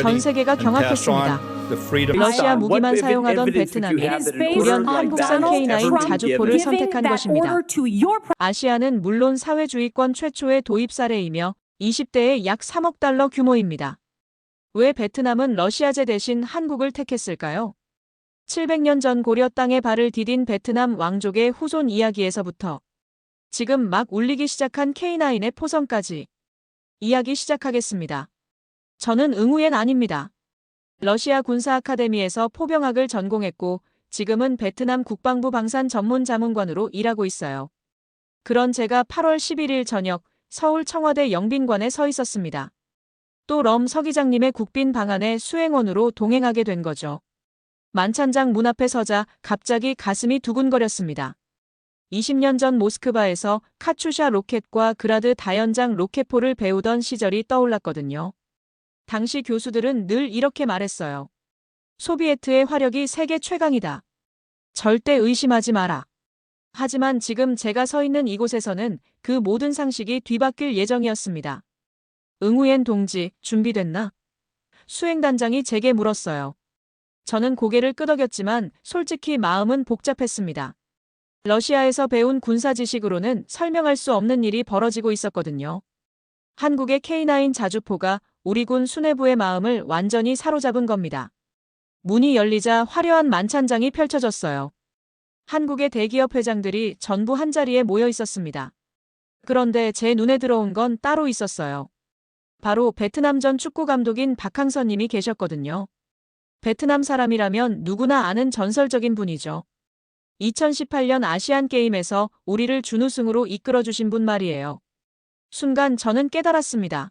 전 세계가 경악했습니다. 러시아 무기만 사용하던 베트남이 돌연 한국산 K9 자주포를 선택한 것입니다. 아시아는 물론 사회주의권 최초의 도입 사례이며 20대의 약 3억 달러 규모입니다. 왜 베트남은 러시아제 대신 한국을 택했을까요? 700년 전 고려 땅에 발을 디딘 베트남 왕족의 후손 이야기에서부터 지금 막 울리기 시작한 K9의 포성까지 이야기 시작하겠습니다. 저는 응우엔 아닙니다. 러시아 군사 아카데미에서 포병학을 전공했고 지금은 베트남 국방부 방산 전문 자문관으로 일하고 있어요. 그런 제가 8월 11일 저녁 서울 청와대 영빈관에 서 있었습니다. 또 럼 서기장님의 국빈 방안에 수행원으로 동행하게 된 거죠. 만찬장 문 앞에 서자 갑자기 가슴이 두근거렸습니다. 20년 전 모스크바에서 카추샤 로켓과 그라드 다연장 로켓포를 배우던 시절이 떠올랐거든요. 당시 교수들은 늘 이렇게 말했어요. 소비에트의 화력이 세계 최강이다. 절대 의심하지 마라. 하지만 지금 제가 서 있는 이곳에서는 그 모든 상식이 뒤바뀔 예정이었습니다. 응우엔 동지, 준비됐나? 수행단장이 제게 물었어요. 저는 고개를 끄덕였지만 솔직히 마음은 복잡했습니다. 러시아에서 배운 군사 지식으로는 설명할 수 없는 일이 벌어지고 있었거든요. 한국의 K9 자주포가 우리 군 수뇌부의 마음을 완전히 사로잡은 겁니다. 문이 열리자 화려한 만찬장이 펼쳐졌어요. 한국의 대기업 회장들이 전부 한자리에 모여 있었습니다. 그런데 제 눈에 들어온 건 따로 있었어요. 바로 베트남 전 축구 감독인 박항선 님이 계셨거든요. 베트남 사람이라면 누구나 아는 전설적인 분이죠. 2018년 아시안 게임에서 우리를 준우승으로 이끌어 주신 분 말이에요. 순간 저는 깨달았습니다.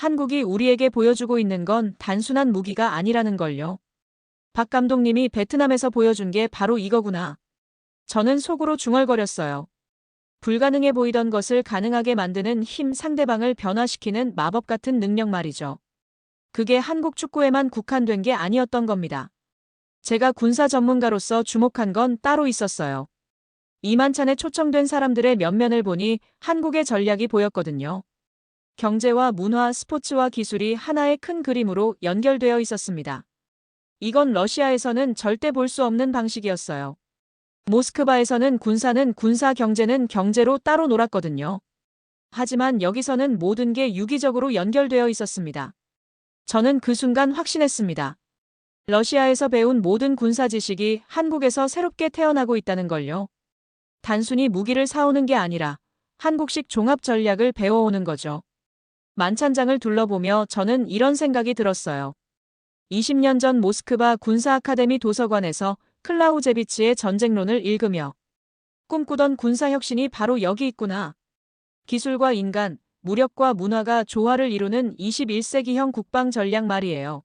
한국이 우리에게 보여주고 있는 건 단순한 무기가 아니라는 걸요. 박 감독님이 베트남에서 보여준 게 바로 이거구나. 저는 속으로 중얼거렸어요. 불가능해 보이던 것을 가능하게 만드는 힘 상대방을 변화시키는 마법 같은 능력 말이죠. 그게 한국 축구에만 국한된 게 아니었던 겁니다. 제가 군사 전문가로서 주목한 건 따로 있었어요. 이만찬에 초청된 사람들의 면면을 보니 한국의 전략이 보였거든요. 경제와 문화, 스포츠와 기술이 하나의 큰 그림으로 연결되어 있었습니다. 이건 러시아에서는 절대 볼 수 없는 방식이었어요. 모스크바에서는 군사는 군사 경제는 경제로 따로 놀았거든요. 하지만 여기서는 모든 게 유기적으로 연결되어 있었습니다. 저는 그 순간 확신했습니다. 러시아에서 배운 모든 군사 지식이 한국에서 새롭게 태어나고 있다는 걸요. 단순히 무기를 사오는 게 아니라 한국식 종합 전략을 배워오는 거죠. 만찬장을 둘러보며 저는 이런 생각이 들었어요. 20년 전 모스크바 군사 아카데미 도서관에서 클라우제비치의 전쟁론을 읽으며 꿈꾸던 군사 혁신이 바로 여기 있구나. 기술과 인간, 무력과 문화가 조화를 이루는 21세기형 국방 전략 말이에요.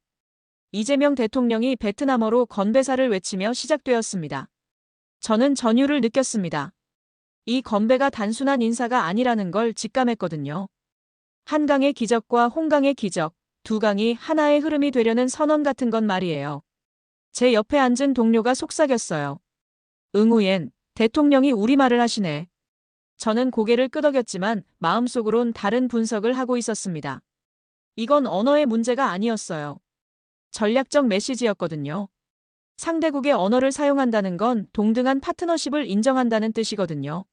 이재명 대통령이 베트남어로 건배사를 외치며 시작되었습니다. 저는 전율을 느꼈습니다. 이 건배가 단순한 인사가 아니라는 걸 직감했거든요. 한강의 기적과 홍강의 기적, 두 강이 하나의 흐름이 되려는 선언 같은 건 말이에요. 제 옆에 앉은 동료가 속삭였어요. 응우옌, 대통령이 우리말을 하시네. 저는 고개를 끄덕였지만 마음속으론 다른 분석을 하고 있었습니다. 이건 언어의 문제가 아니었어요. 전략적 메시지였거든요. 상대국의 언어를 사용한다는 건 동등한 파트너십을 인정한다는 뜻이거든요.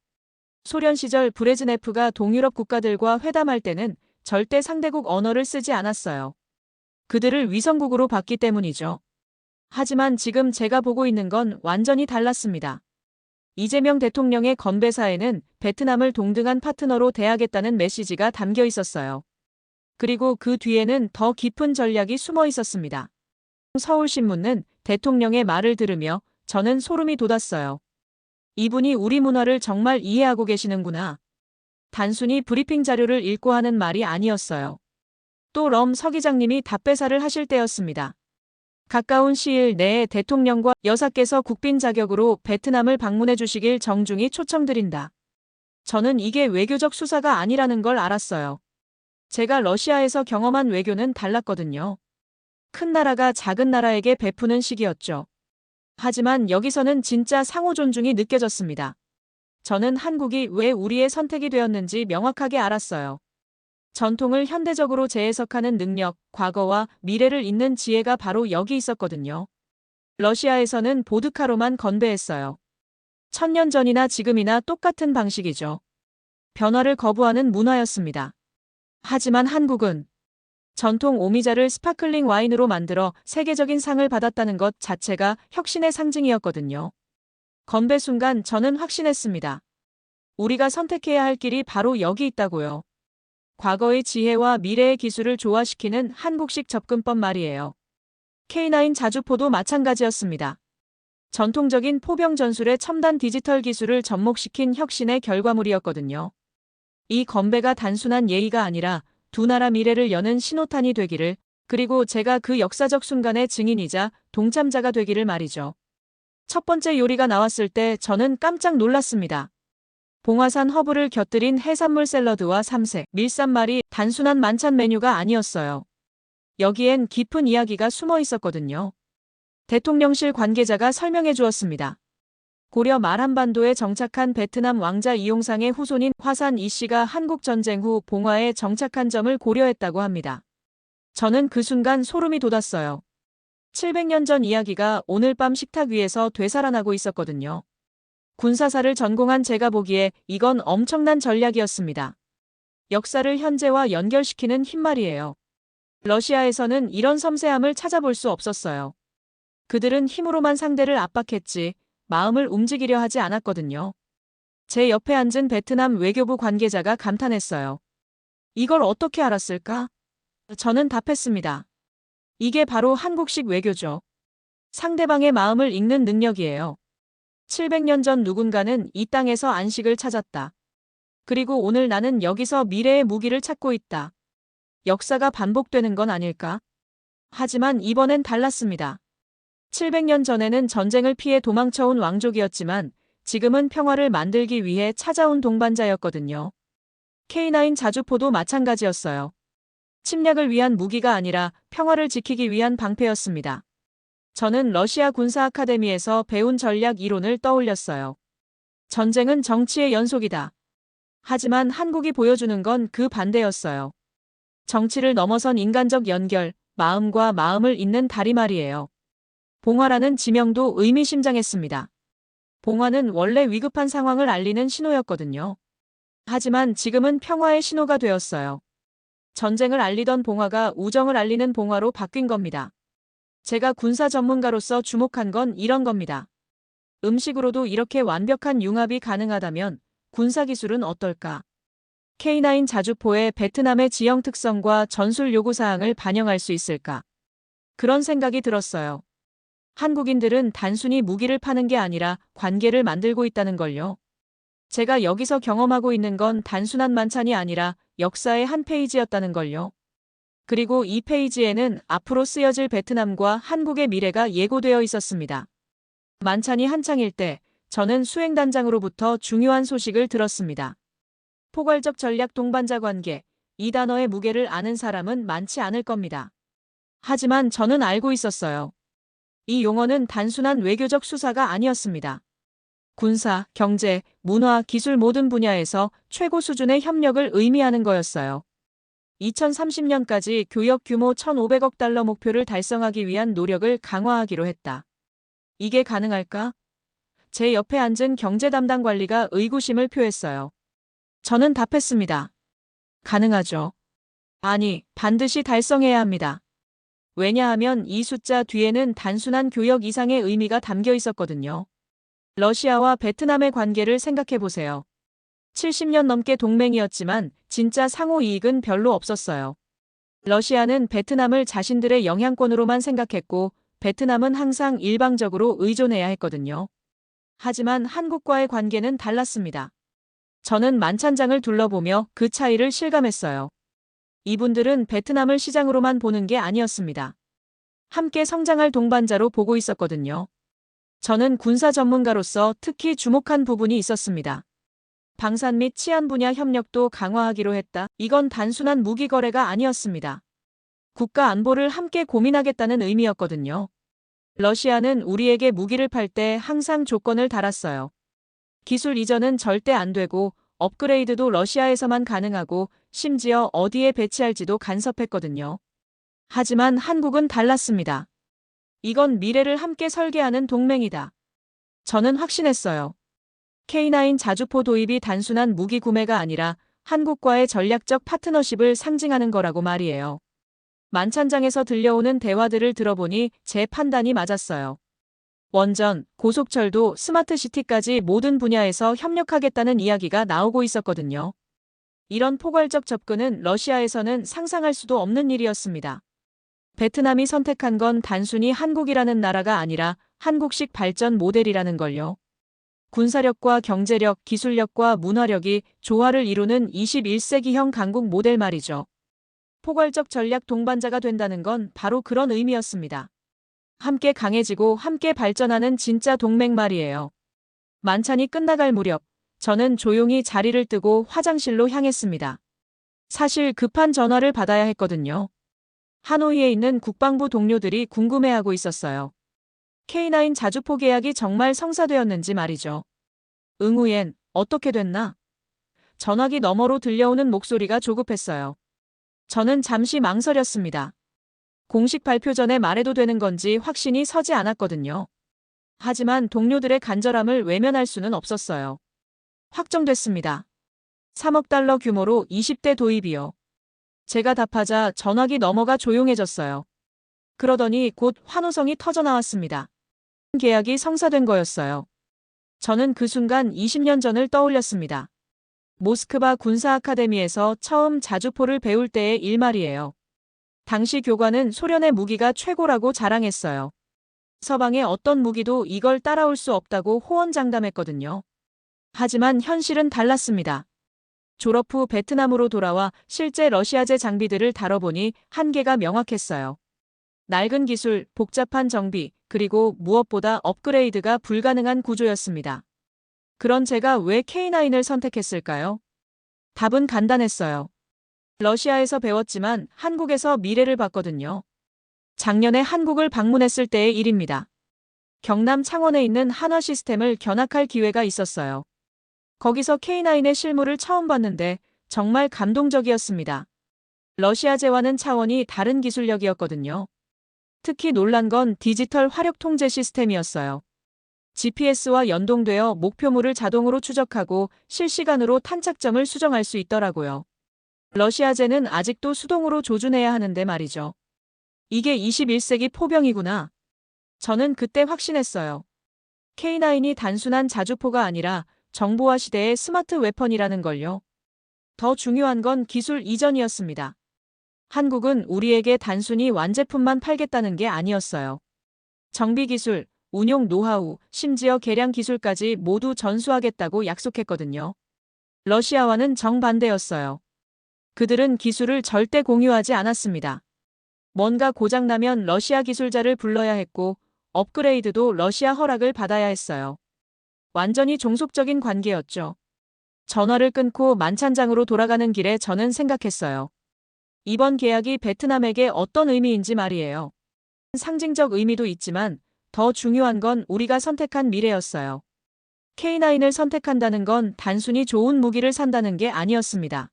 소련 시절 브레즈네프가 동유럽 국가들과 회담할 때는 절대 상대국 언어를 쓰지 않았어요. 그들을 위성국으로 봤기 때문이죠. 하지만 지금 제가 보고 있는 건 완전히 달랐습니다. 이재명 대통령의 건배사에는 베트남을 동등한 파트너로 대하겠다는 메시지가 담겨 있었어요. 그리고 그 뒤에는 더 깊은 전략이 숨어 있었습니다. 서울신문은 대통령의 말을 들으며 저는 소름이 돋았어요. 이분이 우리 문화를 정말 이해하고 계시는구나. 단순히 브리핑 자료를 읽고 하는 말이 아니었어요. 또 럼 서기장님이 답배사를 하실 때였습니다. 가까운 시일 내에 대통령과 여사께서 국빈 자격으로 베트남을 방문해 주시길 정중히 초청드린다. 저는 이게 외교적 수사가 아니라는 걸 알았어요. 제가 러시아에서 경험한 외교는 달랐거든요. 큰 나라가 작은 나라에게 베푸는 식이었죠. 하지만 여기서는 진짜 상호 존중이 느껴졌습니다. 저는 한국이 왜 우리의 선택이 되었는지 명확하게 알았어요. 전통을 현대적으로 재해석하는 능력, 과거와 미래를 잇는 지혜가 바로 여기 있었거든요. 러시아에서는 보드카로만 건배했어요. 천년 전이나 지금이나 똑같은 방식이죠. 변화를 거부하는 문화였습니다. 하지만 한국은 전통 오미자를 스파클링 와인으로 만들어 세계적인 상을 받았다는 것 자체가 혁신의 상징이었거든요. 건배 순간 저는 확신했습니다. 우리가 선택해야 할 길이 바로 여기 있다고요. 과거의 지혜와 미래의 기술을 조화시키는 한국식 접근법 말이에요. K9 자주포도 마찬가지였습니다. 전통적인 포병 전술의 첨단 디지털 기술을 접목시킨 혁신의 결과물이었거든요. 이 건배가 단순한 예의가 아니라 두 나라 미래를 여는 신호탄이 되기를, 그리고 제가 그 역사적 순간의 증인이자 동참자가 되기를 말이죠. 첫 번째 요리가 나왔을 때 저는 깜짝 놀랐습니다. 봉화산 허브를 곁들인 해산물 샐러드와 삼색, 밀산말이 단순한 만찬 메뉴가 아니었어요. 여기엔 깊은 이야기가 숨어 있었거든요. 대통령실 관계자가 설명해 주었습니다. 고려 말 한반도에 정착한 베트남 왕자 이용상의 후손인 화산 이 씨가 한국 전쟁 후 봉화에 정착한 점을 고려했다고 합니다. 저는 그 순간 소름이 돋았어요. 700년 전 이야기가 오늘 밤 식탁 위에서 되살아나고 있었거든요. 군사사를 전공한 제가 보기에 이건 엄청난 전략이었습니다. 역사를 현재와 연결시키는 힘말이에요. 러시아에서는 이런 섬세함을 찾아볼 수 없었어요. 그들은 힘으로만 상대를 압박했지 마음을 움직이려 하지 않았거든요. 제 옆에 앉은 베트남 외교부 관계자가 감탄했어요. 이걸 어떻게 알았을까? 저는 답했습니다. 이게 바로 한국식 외교죠. 상대방의 마음을 읽는 능력이에요. 700년 전 누군가는 이 땅에서 안식을 찾았다. 그리고 오늘 나는 여기서 미래의 무기를 찾고 있다. 역사가 반복되는 건 아닐까? 하지만 이번엔 달랐습니다. 700년 전에는 전쟁을 피해 도망쳐온 왕족이었지만 지금은 평화를 만들기 위해 찾아온 동반자였거든요. K9 자주포도 마찬가지였어요. 침략을 위한 무기가 아니라 평화를 지키기 위한 방패였습니다. 저는 러시아 군사 아카데미에서 배운 전략 이론을 떠올렸어요. 전쟁은 정치의 연속이다. 하지만 한국이 보여주는 건 그 반대였어요. 정치를 넘어선 인간적 연결, 마음과 마음을 잇는 다리 말이에요. 봉화라는 지명도 의미심장했습니다. 봉화는 원래 위급한 상황을 알리는 신호였거든요. 하지만 지금은 평화의 신호가 되었어요. 전쟁을 알리던 봉화가 우정을 알리는 봉화로 바뀐 겁니다. 제가 군사 전문가로서 주목한 건 이런 겁니다. 음식으로도 이렇게 완벽한 융합이 가능하다면 군사기술은 어떨까? K9 자주포의 베트남의 지형 특성과 전술 요구사항을 반영할 수 있을까? 그런 생각이 들었어요. 한국인들은 단순히 무기를 파는 게 아니라 관계를 만들고 있다는 걸요. 제가 여기서 경험하고 있는 건 단순한 만찬이 아니라 역사의 한 페이지였다는 걸요. 그리고 이 페이지에는 앞으로 쓰여질 베트남과 한국의 미래가 예고되어 있었습니다. 만찬이 한창일 때 저는 수행단장으로부터 중요한 소식을 들었습니다. 포괄적 전략 동반자 관계, 이 단어의 무게를 아는 사람은 많지 않을 겁니다. 하지만 저는 알고 있었어요. 이 용어는 단순한 외교적 수사가 아니었습니다. 군사, 경제, 문화, 기술 모든 분야에서 최고 수준의 협력을 의미하는 거였어요. 2030년까지 교역 규모 1,500억 달러 목표를 달성하기 위한 노력을 강화하기로 했다. 이게 가능할까? 제 옆에 앉은 경제 담당 관리가 의구심을 표했어요. 저는 답했습니다. 가능하죠. 아니, 반드시 달성해야 합니다. 왜냐하면 이 숫자 뒤에는 단순한 교역 이상의 의미가 담겨 있었거든요. 러시아와 베트남의 관계를 생각해 보세요. 70년 넘게 동맹이었지만 진짜 상호 이익은 별로 없었어요. 러시아는 베트남을 자신들의 영향권으로만 생각했고 베트남은 항상 일방적으로 의존해야 했거든요. 하지만 한국과의 관계는 달랐습니다. 저는 만찬장을 둘러보며 그 차이를 실감했어요. 이분들은 베트남을 시장으로만 보는 게 아니었습니다. 함께 성장할 동반자로 보고 있었거든요. 저는 군사 전문가로서 특히 주목한 부분이 있었습니다. 방산 및 치안 분야 협력도 강화하기로 했다. 이건 단순한 무기 거래가 아니었습니다. 국가 안보를 함께 고민하겠다는 의미였거든요. 러시아는 우리에게 무기를 팔 때 항상 조건을 달았어요. 기술 이전은 절대 안 되고 업그레이드도 러시아에서만 가능하고 심지어 어디에 배치할지도 간섭했거든요. 하지만 한국은 달랐습니다. 이건 미래를 함께 설계하는 동맹이다. 저는 확신했어요. K9 자주포 도입이 단순한 무기 구매가 아니라 한국과의 전략적 파트너십을 상징하는 거라고 말이에요. 만찬장에서 들려오는 대화들을 들어보니 제 판단이 맞았어요. 원전, 고속철도 스마트시티까지 모든 분야에서 협력하겠다는 이야기가 나오고 있었거든요. 이런 포괄적 접근은 러시아에서는 상상할 수도 없는 일이었습니다. 베트남이 선택한 건 단순히 한국이라는 나라가 아니라 한국식 발전 모델이라는 걸요. 군사력과 경제력, 기술력과 문화력이 조화를 이루는 21세기형 강국 모델 말이죠. 포괄적 전략 동반자가 된다는 건 바로 그런 의미였습니다. 함께 강해지고 함께 발전하는 진짜 동맹 말이에요. 만찬이 끝나갈 무렵, 저는 조용히 자리를 뜨고 화장실로 향했습니다. 사실 급한 전화를 받아야 했거든요. 하노이에 있는 국방부 동료들이 궁금해하고 있었어요. K9 자주포 계약이 정말 성사되었는지 말이죠. 응우옌, 어떻게 됐나? 전화기 너머로 들려오는 목소리가 조급했어요. 저는 잠시 망설였습니다. 공식 발표 전에 말해도 되는 건지 확신이 서지 않았거든요. 하지만 동료들의 간절함을 외면할 수는 없었어요. 확정됐습니다. 3억 달러 규모로 20대 도입이요. 제가 답하자 전화기 넘어가 조용해졌어요. 그러더니 곧 환호성이 터져 나왔습니다. 계약이 성사된 거였어요. 저는 그 순간 20년 전을 떠올렸습니다. 모스크바 군사 아카데미에서 처음 자주포를 배울 때의 일말이에요. 당시 교관은 소련의 무기가 최고라고 자랑했어요. 서방의 어떤 무기도 이걸 따라올 수 없다고 호언장담했거든요. 하지만 현실은 달랐습니다. 졸업 후 베트남으로 돌아와 실제 러시아제 장비들을 다뤄보니 한계가 명확했어요. 낡은 기술, 복잡한 정비, 그리고 무엇보다 업그레이드가 불가능한 구조였습니다. 그런 제가 왜 K9을 선택했을까요? 답은 간단했어요. 러시아에서 배웠지만 한국에서 미래를 봤거든요. 작년에 한국을 방문했을 때의 일입니다. 경남 창원에 있는 한화 시스템을 견학할 기회가 있었어요. 거기서 K9의 실물을 처음 봤는데 정말 감동적이었습니다. 러시아제와는 차원이 다른 기술력이었거든요. 특히 놀란 건 디지털 화력 통제 시스템이었어요. GPS와 연동되어 목표물을 자동으로 추적하고 실시간으로 탄착점을 수정할 수 있더라고요. 러시아제는 아직도 수동으로 조준해야 하는데 말이죠. 이게 21세기 포병이구나. 저는 그때 확신했어요. K9이 단순한 자주포가 아니라 정보화 시대의 스마트 웨펀이라는 걸요. 더 중요한 건 기술 이전이었습니다. 한국은 우리에게 단순히 완제품만 팔겠다는 게 아니었어요. 정비 기술, 운용 노하우, 심지어 개량 기술까지 모두 전수하겠다고 약속했거든요. 러시아와는 정반대였어요. 그들은 기술을 절대 공유하지 않았습니다. 뭔가 고장나면 러시아 기술자를 불러야 했고, 업그레이드도 러시아 허락을 받아야 했어요. 완전히 종속적인 관계였죠. 전화를 끊고 만찬장으로 돌아가는 길에 저는 생각했어요. 이번 계약이 베트남에게 어떤 의미인지 말이에요. 상징적 의미도 있지만 더 중요한 건 우리가 선택한 미래였어요. K9을 선택한다는 건 단순히 좋은 무기를 산다는 게 아니었습니다.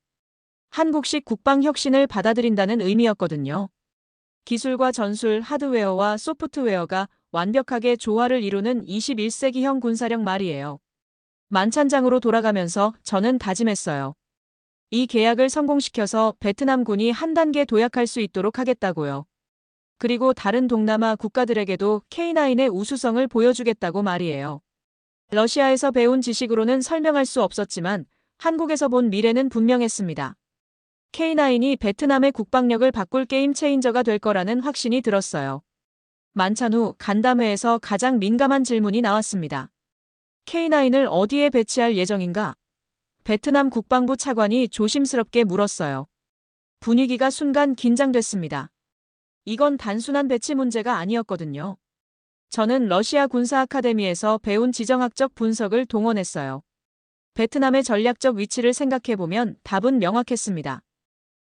한국식 국방 혁신을 받아들인다는 의미였거든요. 기술과 전술, 하드웨어와 소프트웨어가 완벽하게 조화를 이루는 21세기형 군사력 말이에요. 만찬장으로 돌아가면서 저는 다짐했어요. 이 계약을 성공시켜서 베트남군이 한 단계 도약할 수 있도록 하겠다고요. 그리고 다른 동남아 국가들에게도 K9의 우수성을 보여주겠다고 말이에요. 러시아에서 배운 지식으로는 설명할 수 없었지만 한국에서 본 미래는 분명했습니다. K9이 베트남의 국방력을 바꿀 게임 체인저가 될 거라는 확신이 들었어요. 만찬 후 간담회에서 가장 민감한 질문이 나왔습니다. K9을 어디에 배치할 예정인가? 베트남 국방부 차관이 조심스럽게 물었어요. 분위기가 순간 긴장됐습니다. 이건 단순한 배치 문제가 아니었거든요. 저는 러시아 군사 아카데미에서 배운 지정학적 분석을 동원했어요. 베트남의 전략적 위치를 생각해보면 답은 명확했습니다.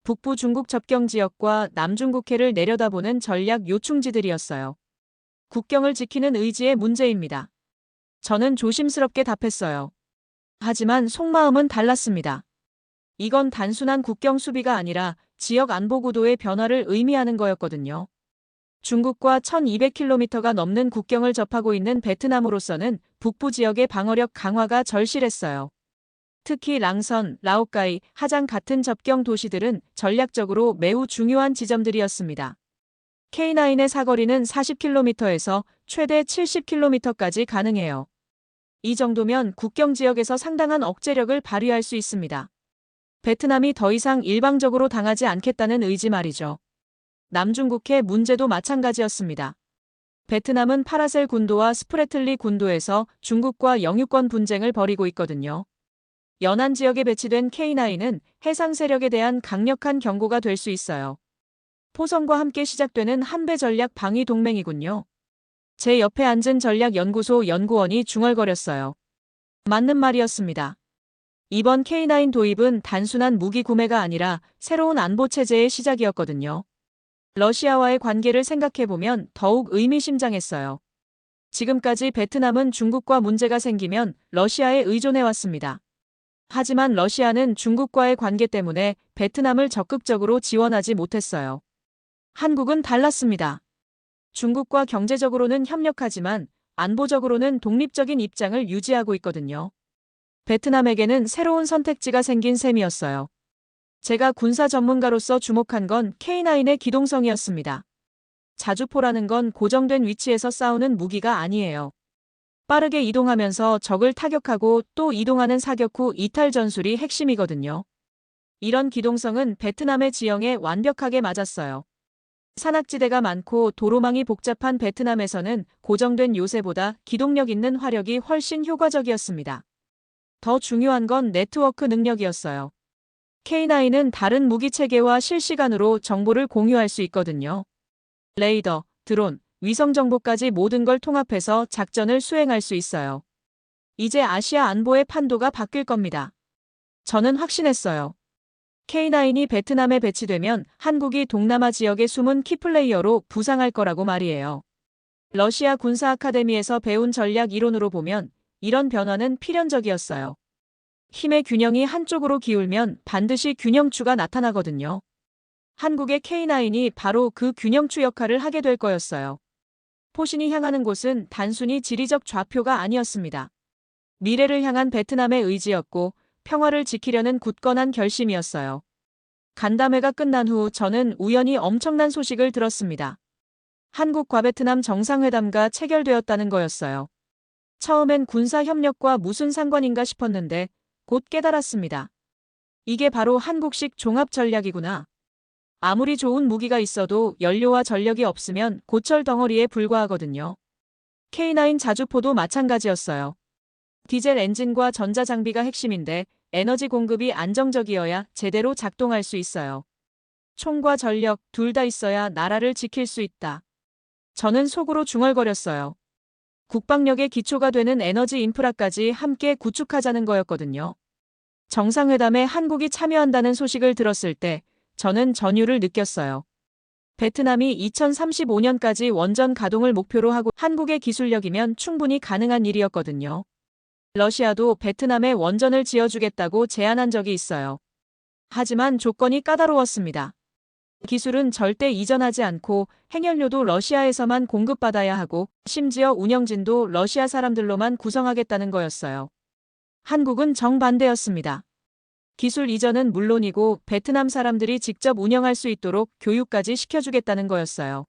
북부 중국 접경 지역과 남중국해를 내려다보는 전략 요충지들이었어요. 국경을 지키는 의지의 문제입니다. 저는 조심스럽게 답했어요. 하지만 속마음은 달랐습니다. 이건 단순한 국경 수비가 아니라 지역 안보 구도의 변화를 의미하는 거였거든요. 중국과 1200km가 넘는 국경을 접하고 있는 베트남으로서는 북부 지역의 방어력 강화가 절실했어요. 특히 랑선, 라오카이, 하장 같은 접경 도시들은 전략적으로 매우 중요한 지점들이었습니다. K9의 사거리는 40km에서 최대 70km까지 가능해요. 이 정도면 국경 지역에서 상당한 억제력을 발휘할 수 있습니다. 베트남이 더 이상 일방적으로 당하지 않겠다는 의지 말이죠. 남중국해 문제도 마찬가지였습니다. 베트남은 파라셀 군도와 스프레틀리 군도에서 중국과 영유권 분쟁을 벌이고 있거든요. 연안 지역에 배치된 K9은 해상 세력에 대한 강력한 경고가 될 수 있어요. 포성과 함께 시작되는 한배 전략 방위 동맹이군요. 제 옆에 앉은 전략연구소 연구원이 중얼거렸어요. 맞는 말이었습니다. 이번 K9 도입은 단순한 무기 구매가 아니라 새로운 안보 체제의 시작이었거든요. 러시아와의 관계를 생각해보면 더욱 의미심장했어요. 지금까지 베트남은 중국과 문제가 생기면 러시아에 의존해왔습니다. 하지만 러시아는 중국과의 관계 때문에 베트남을 적극적으로 지원하지 못했어요. 한국은 달랐습니다. 중국과 경제적으로는 협력하지만 안보적으로는 독립적인 입장을 유지하고 있거든요. 베트남에게는 새로운 선택지가 생긴 셈이었어요. 제가 군사 전문가로서 주목한 건 K9의 기동성이었습니다. 자주포라는 건 고정된 위치에서 싸우는 무기가 아니에요. 빠르게 이동하면서 적을 타격하고 또 이동하는 사격 후 이탈 전술이 핵심이거든요. 이런 기동성은 베트남의 지형에 완벽하게 맞았어요. 산악지대가 많고 도로망이 복잡한 베트남에서는 고정된 요새보다 기동력 있는 화력이 훨씬 효과적이었습니다. 더 중요한 건 네트워크 능력이었어요. K9은 다른 무기 체계와 실시간으로 정보를 공유할 수 있거든요. 레이더, 드론, 위성 정보까지 모든 걸 통합해서 작전을 수행할 수 있어요. 이제 아시아 안보의 판도가 바뀔 겁니다. 저는 확신했어요. K9이 베트남에 배치되면 한국이 동남아 지역의 숨은 키플레이어로 부상할 거라고 말이에요. 러시아 군사 아카데미에서 배운 전략 이론으로 보면 이런 변화는 필연적이었어요. 힘의 균형이 한쪽으로 기울면 반드시 균형추가 나타나거든요. 한국의 K9이 바로 그 균형추 역할을 하게 될 거였어요. 포신이 향하는 곳은 단순히 지리적 좌표가 아니었습니다. 미래를 향한 베트남의 의지였고 평화를 지키려는 굳건한 결심이었어요. 간담회가 끝난 후 저는 우연히 엄청난 소식을 들었습니다. 한국과 베트남 정상회담가 체결되었다는 거였어요. 처음엔 군사 협력과 무슨 상관인가 싶었는데 곧 깨달았습니다. 이게 바로 한국식 종합 전략이구나. 아무리 좋은 무기가 있어도 연료와 전력이 없으면 고철 덩어리에 불과하거든요. K9 자주포도 마찬가지였어요. 디젤 엔진과 전자장비가 핵심인데 에너지 공급이 안정적이어야 제대로 작동할 수 있어요. 총과 전력 둘 다 있어야 나라를 지킬 수 있다. 저는 속으로 중얼거렸어요. 국방력의 기초가 되는 에너지 인프라까지 함께 구축하자는 거였거든요. 정상회담에 한국이 참여한다는 소식을 들었을 때 저는 전율을 느꼈어요. 베트남이 2035년까지 원전 가동을 목표로 하고 한국의 기술력이면 충분히 가능한 일이었거든요. 러시아도 베트남에 원전을 지어주겠다고 제안한 적이 있어요. 하지만 조건이 까다로웠습니다. 기술은 절대 이전하지 않고 행연료도 러시아에서만 공급받아야 하고 심지어 운영진도 러시아 사람들로만 구성하겠다는 거였어요. 한국은 정반대였습니다. 기술 이전은 물론이고 베트남 사람들이 직접 운영할 수 있도록 교육까지 시켜주겠다는 거였어요.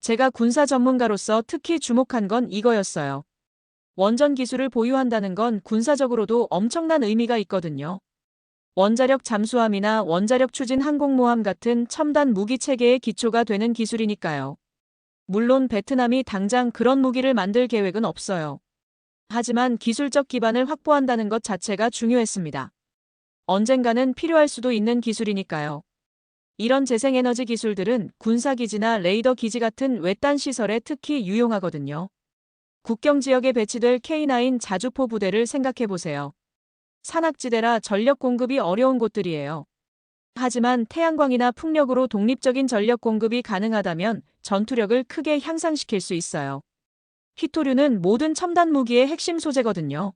제가 군사 전문가로서 특히 주목한 건 이거였어요. 원전 기술을 보유한다는 건 군사적으로도 엄청난 의미가 있거든요. 원자력 잠수함이나 원자력 추진 항공모함 같은 첨단 무기 체계의 기초가 되는 기술이니까요. 물론 베트남이 당장 그런 무기를 만들 계획은 없어요. 하지만 기술적 기반을 확보한다는 것 자체가 중요했습니다. 언젠가는 필요할 수도 있는 기술이니까요. 이런 재생에너지 기술들은 군사기지나 레이더 기지 같은 외딴 시설에 특히 유용하거든요. 국경 지역에 배치될 K9 자주포 부대를 생각해 보세요. 산악지대라 전력 공급이 어려운 곳들이에요. 하지만 태양광이나 풍력으로 독립적인 전력 공급이 가능하다면 전투력을 크게 향상시킬 수 있어요. 히토류는 모든 첨단 무기의 핵심 소재거든요.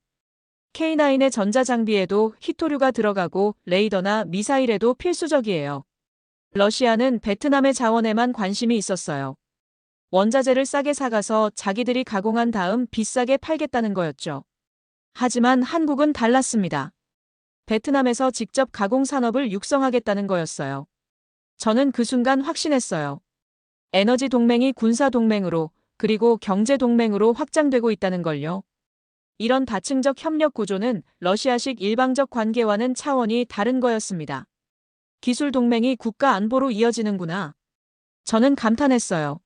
K9의 전자장비에도 히토류가 들어가고 레이더나 미사일에도 필수적이에요. 러시아는 베트남의 자원에만 관심이 있었어요. 원자재를 싸게 사가서 자기들이 가공한 다음 비싸게 팔겠다는 거였죠. 하지만 한국은 달랐습니다. 베트남에서 직접 가공 산업을 육성하겠다는 거였어요. 저는 그 순간 확신했어요. 에너지 동맹이 군사 동맹으로 그리고 경제 동맹으로 확장되고 있다는 걸요. 이런 다층적 협력 구조는 러시아식 일방적 관계와는 차원이 다른 거였습니다. 기술 동맹이 국가 안보로 이어지는구나. 저는 감탄했어요.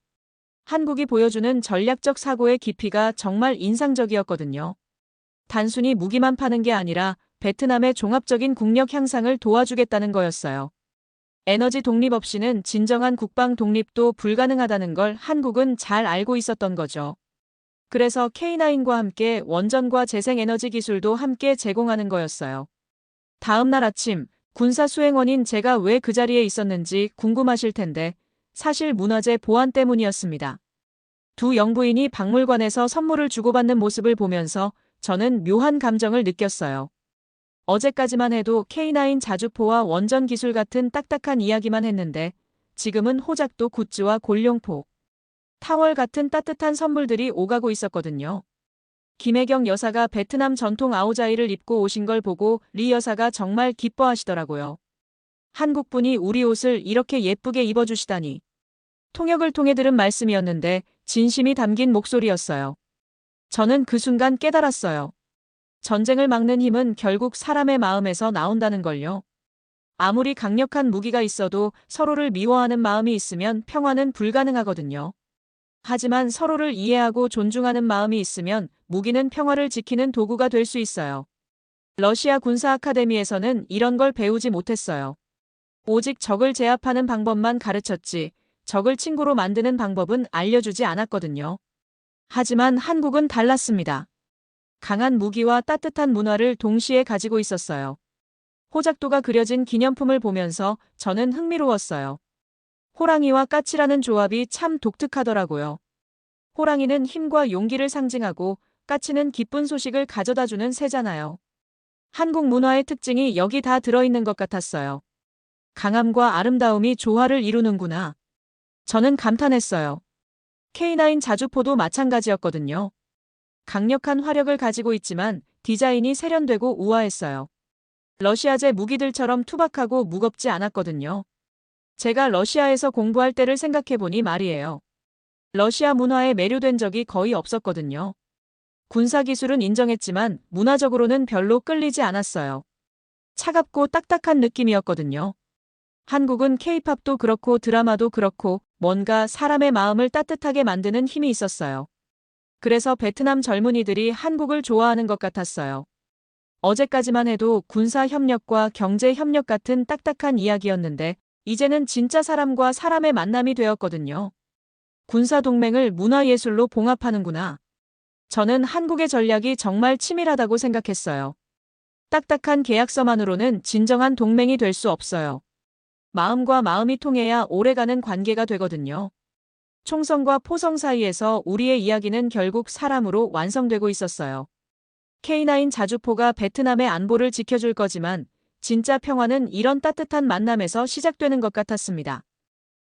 한국이 보여주는 전략적 사고의 깊이가 정말 인상적이었거든요. 단순히 무기만 파는 게 아니라 베트남의 종합적인 국력 향상을 도와주겠다는 거였어요. 에너지 독립 없이는 진정한 국방 독립도 불가능하다는 걸 한국은 잘 알고 있었던 거죠. 그래서 K9과 함께 원전과 재생에너지 기술도 함께 제공하는 거였어요. 다음 날 아침 군사 수행원인 제가 왜 그 자리에 있었는지 궁금하실 텐데 사실 문화재 보안 때문이었습니다. 두 영부인이 박물관에서 선물을 주고받는 모습을 보면서 저는 묘한 감정을 느꼈어요. 어제까지만 해도 K9 자주포와 원전 기술 같은 딱딱한 이야기만 했는데 지금은 호작도 굿즈와 골룡포, 타월 같은 따뜻한 선물들이 오가고 있었거든요. 김혜경 여사가 베트남 전통 아오자이를 입고 오신 걸 보고 리 여사가 정말 기뻐하시더라고요. 한국분이 우리 옷을 이렇게 예쁘게 입어주시다니. 통역을 통해 들은 말씀이었는데 진심이 담긴 목소리였어요. 저는 그 순간 깨달았어요. 전쟁을 막는 힘은 결국 사람의 마음에서 나온다는 걸요. 아무리 강력한 무기가 있어도 서로를 미워하는 마음이 있으면 평화는 불가능하거든요. 하지만 서로를 이해하고 존중하는 마음이 있으면 무기는 평화를 지키는 도구가 될 수 있어요. 러시아 군사 아카데미에서는 이런 걸 배우지 못했어요. 오직 적을 제압하는 방법만 가르쳤지, 적을 친구로 만드는 방법은 알려주지 않았거든요. 하지만 한국은 달랐습니다. 강한 무기와 따뜻한 문화를 동시에 가지고 있었어요. 호작도가 그려진 기념품을 보면서 저는 흥미로웠어요. 호랑이와 까치라는 조합이 참 독특하더라고요. 호랑이는 힘과 용기를 상징하고 까치는 기쁜 소식을 가져다주는 새잖아요. 한국 문화의 특징이 여기 다 들어있는 것 같았어요. 강함과 아름다움이 조화를 이루는구나. 저는 감탄했어요. K9 자주포도 마찬가지였거든요. 강력한 화력을 가지고 있지만 디자인이 세련되고 우아했어요. 러시아제 무기들처럼 투박하고 무겁지 않았거든요. 제가 러시아에서 공부할 때를 생각해보니 말이에요. 러시아 문화에 매료된 적이 거의 없었거든요. 군사기술은 인정했지만 문화적으로는 별로 끌리지 않았어요. 차갑고 딱딱한 느낌이었거든요. 한국은 케이팝도 그렇고 드라마도 그렇고 뭔가 사람의 마음을 따뜻하게 만드는 힘이 있었어요. 그래서 베트남 젊은이들이 한국을 좋아하는 것 같았어요. 어제까지만 해도 군사 협력과 경제 협력 같은 딱딱한 이야기였는데 이제는 진짜 사람과 사람의 만남이 되었거든요. 군사 동맹을 문화예술로 봉합하는구나. 저는 한국의 전략이 정말 치밀하다고 생각했어요. 딱딱한 계약서만으로는 진정한 동맹이 될 수 없어요. 마음과 마음이 통해야 오래가는 관계가 되거든요. 총성과 포성 사이에서 우리의 이야기는 결국 사람으로 완성되고 있었어요. K9 자주포가 베트남의 안보를 지켜줄 거지만 진짜 평화는 이런 따뜻한 만남에서 시작되는 것 같았습니다.